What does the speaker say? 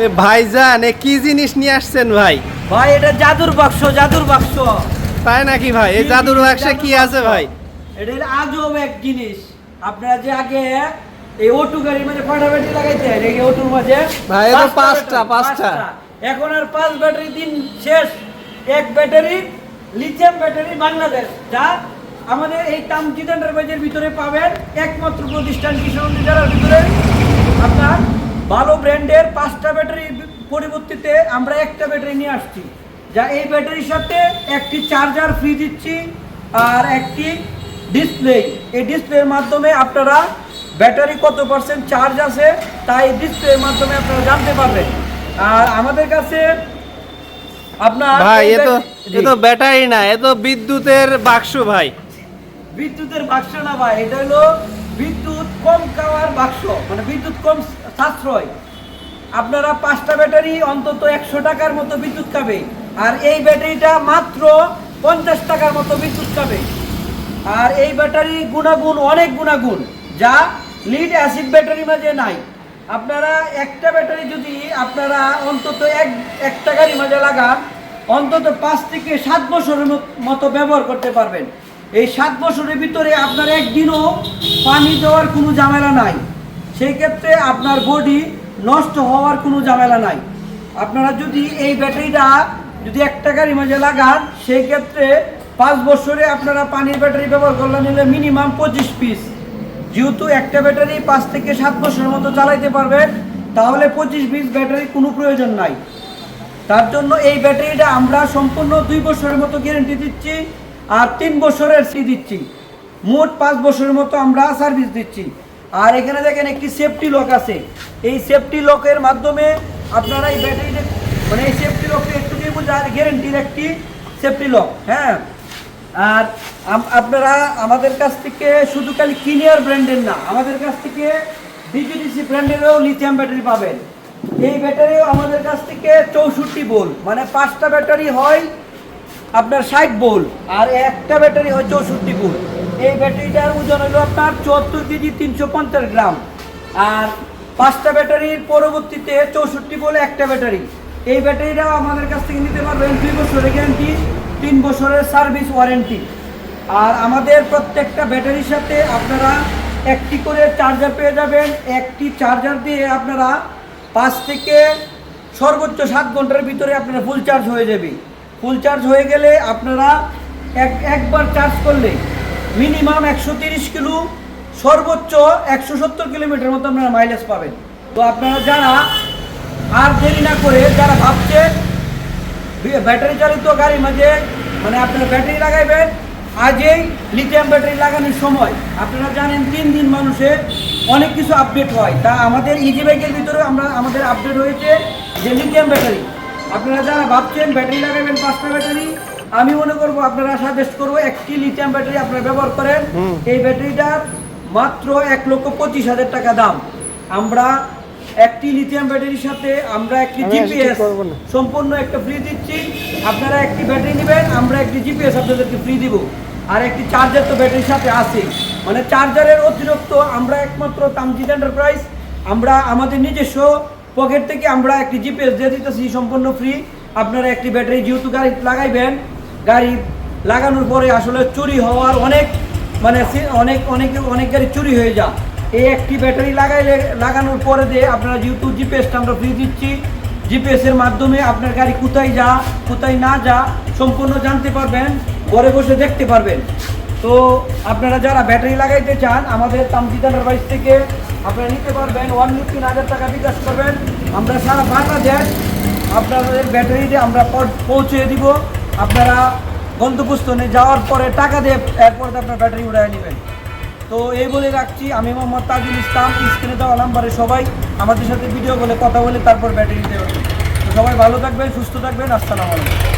এ ভাইজান এ কি জিনিস নিয়ে আসছেন ভাই? ভাই এটা জাদুর বাক্স জাদুর বাক্স। তাই নাকি ভাই? এই জাদুর বাক্সে কি আছে ভাই? এটা হলো আজব এক জিনিস। আপনারা যে আগে এই ওটু গাড়ির মাঝে ফাটাফাটি লাগাইতে এই ওটুর মাঝে ভাই, এ তো পাঁচটা পাঁচটা, এখন আর পাঁচ ব্যাটারি দিন শেষ। এক ব্যাটারি লিথিয়াম ব্যাটারি বাংলাদেশ যা আমাদের এই তামজিদ এন্টারপ্রাইজের ভিতরে পাবেন একমাত্র প্রতিষ্ঠান কিষাণ জেলার ভিতরে। আপনার ভালো ব্র্যান্ডের পাঁচটা ব্যাটারি পরিবর্তিতে আমরা একটা ব্যাটারি নিয়ে আসছি। যা এই ব্যাটারির সাথে একটি চার্জার ফ্রি দিচ্ছি আর একটি ডিসপ্লে এই ডিসপ্লের মাধ্যমে আপনারা ব্যাটারি কত পার্সেন্ট চার্জ আছে তাই ডিসপ্লের মাধ্যমে আপনারা জানতে পারবেন। আর আমাদের কাছে আপনার ভাই এ তো এ তো ব্যাটারি না এ তো বিদ্যুতের বাক্স ভাই। বিদ্যুতের বাক্স না ভাই এটা হলো বিদ্যুৎ কম খাওয়ার বাক্স। মানে বিদ্যুৎ কম সাশ্রয়। আপনারা পাঁচটা ব্যাটারি অন্তত একশো টাকার মতো বিদ্যুৎ খাবে। আর এই ব্যাটারিটা মাত্র পঞ্চাশ টাকার মতো বিদ্যুৎ খাবে। আর এই ব্যাটারি গুণাগুণ অনেক গুণাগুণ, যা লিড অ্যাসিড ব্যাটারির মাঝে নাই। আপনারা একটা ব্যাটারি যদি আপনারা অন্তত এক, একটা গাড়ি মাঝে লাগান, অন্তত পাঁচ থেকে সাত বছরের মতো ব্যবহার করতে পারবেন। এই সাত বছরের ভিতরে আপনার একদিনও পানি দেওয়ার কোনো ঝামেলা নাই। সেই ক্ষেত্রে আপনার বডি নষ্ট হওয়ার কোনো ঝামেলা নাই। আপনারা যদি এই ব্যাটারিটা যদি একটা গাড়ি মাঝে লাগান, সেই ক্ষেত্রে পাঁচ বছরে আপনারা পানির ব্যাটারি ব্যবহার করলে নিলে মিনিমাম পঁচিশ পিস যেহেতু একটা ব্যাটারি পাঁচ থেকে সাত বছরের মতো চালাইতে পারবেন তাহলে পঁচিশ পিস ব্যাটারি কোনো প্রয়োজন নাই। তার জন্য এই ব্যাটারিটা আমরা সম্পূর্ণ দুই বছরের মতো গ্যারেন্টি দিচ্ছি আর তিন বছরের সি দিচ্ছি। মোট পাঁচ বছরের মতো আমরা সার্ভিস দিচ্ছি। আর এখানে দেখেন একটি সেফটি লক আছে। এই সেফটি লকের মাধ্যমে আপনারা এই ব্যাটারিটা মানে এই সেফটি লকটা একটু দিয়ে বোঝার গ্যারেন্টির একটি সেফটি লক হ্যাঁ? আর আপনারা আমাদের কাছ থেকে শুধু খালি কিনিয়ার ব্র্যান্ডের না, আমাদের কাছ থেকে ডিজিডিসি ব্র্যান্ডেরও লিথিয়াম ব্যাটারি পাবেন। এই ব্যাটারিও আমাদের কাছ থেকে চৌষট্টি বোল মানে পাঁচটা ব্যাটারি হয় আপনার ষাট বোল আর একটা ব্যাটারি হয় চৌষট্টি বোল এই ব্যাটারিটার ওজন হলো আপনার চুয়াত্তর কেজি তিনশো পঞ্চাশ গ্রাম। আর পাঁচটা ব্যাটারির পরবর্তীতে চৌষট্টি বলে একটা ব্যাটারি। এই ব্যাটারিটাও আমাদের কাছ থেকে নিতে পারবেন দুই বছরের গ্যারান্টি তিন বছরের সার্ভিস ওয়ারেন্টি আর আমাদের প্রত্যেকটা ব্যাটারির সাথে আপনারা একটি করে চার্জার পেয়ে যাবেন। একটি চার্জার দিয়ে আপনারা পাঁচ থেকে সর্বোচ্চ সাত ঘণ্টার ভিতরে আপনারা ফুল চার্জ হয়ে যাবে। ফুল চার্জ হয়ে গেলে আপনারা এক একবার চার্জ করলে মিনিমাম একশো তিরিশ কিলো, সর্বোচ্চ একশো সত্তর কিলোমিটার মতো আপনারা মাইলেজ পাবেন। তো আপনারা যারা আর দেরি না করে, যারা ভাবছেন ব্যাটারি চালিত গাড়ির মাঝে মানে আপনারা ব্যাটারি লাগাইবেন, আজই লিথিয়াম ব্যাটারি লাগানোর সময়। আপনারা জানেন তিন দিন মানুষের অনেক কিছু আপডেট হয়। তা আমাদের ইজি বাইকের ভিতরে আমরা, আমাদের আপডেট হয়েছে যে লিথিয়াম ব্যাটারি আপনারা যারা ভাবছেন ব্যাটারি লাগাবেন পাঁচটা ব্যাটারি আমি মনে করব আপনারা সাজেস্ট করব একটি লিথিয়াম ব্যাটারি আপনারা ব্যবহার করেন। এই ব্যাটারিটার মাত্র এক লক্ষ পঁচিশ হাজার টাকা দাম। আমরা একটি লিথিয়াম ব্যাটারির সাথে আমরা একটি জিপিএস সম্পূর্ণ একটা ফ্রি দিচ্ছি। আপনারা একটি ব্যাটারি নেবেন আমরা একটি জিপিএস আপনাদেরকে ফ্রি দিব। আর একটি চার্জার তো ব্যাটারির সাথে আছে মানে চার্জারের অতিরিক্ত আমরা একমাত্র তামজিদ এন্টারপ্রাইজ আমরা আমাদের নিজস্ব পকেট থেকে আমরা একটি জিপিএস দিয়ে দিতেছি সম্পূর্ণ ফ্রি আপনারা একটি ব্যাটারি যেহেতু গাড়ি লাগাইবেন গাড়ি লাগানোর পরে আসলে চুরি হওয়ার অনেক মানে অনেক অনেক অনেক গাড়ি চুরি হয়ে যায়। এই একটি ব্যাটারি লাগাইলে, লাগানোর পরে দিয়ে আপনারা যেহেতু জিপিএসটা আমরা ফ্রি দিচ্ছি জিপিএসের মাধ্যমে আপনার গাড়ি কোথায় যা, কোথায় না যা সম্পূর্ণ জানতে পারবেন, ঘরে বসে দেখতে পারবেন। তো আপনারা যারা ব্যাটারি লাগাইতে চান, আমাদের তামজিদানের বাইশ থেকে আপনারা নিতে পারবেন ওয়ান তিন হাজার টাকা বিকাশ করবেন। আমরা সারা বাংলাদেশ আপনাদের ব্যাটারিতে আমরা পৌঁছে দিব। আপনারা গন্তব্যস্থলে যাওয়ার পরে টাকা দিয়ে এরপরে আপনার ব্যাটারি উড়ায় নেবেন। তো এই বলে রাখছি, আমি মোহাম্মদ তাজুল ইসলাম স্ক্রিনে দেওয়া নাম্বারে সবাই আমাদের সাথে ভিডিও বলে কথা বলে তারপর ব্যাটারি দেবেন তো সবাই ভালো থাকবেন, সুস্থ থাকবেন, আসসালামু আলাইকুম।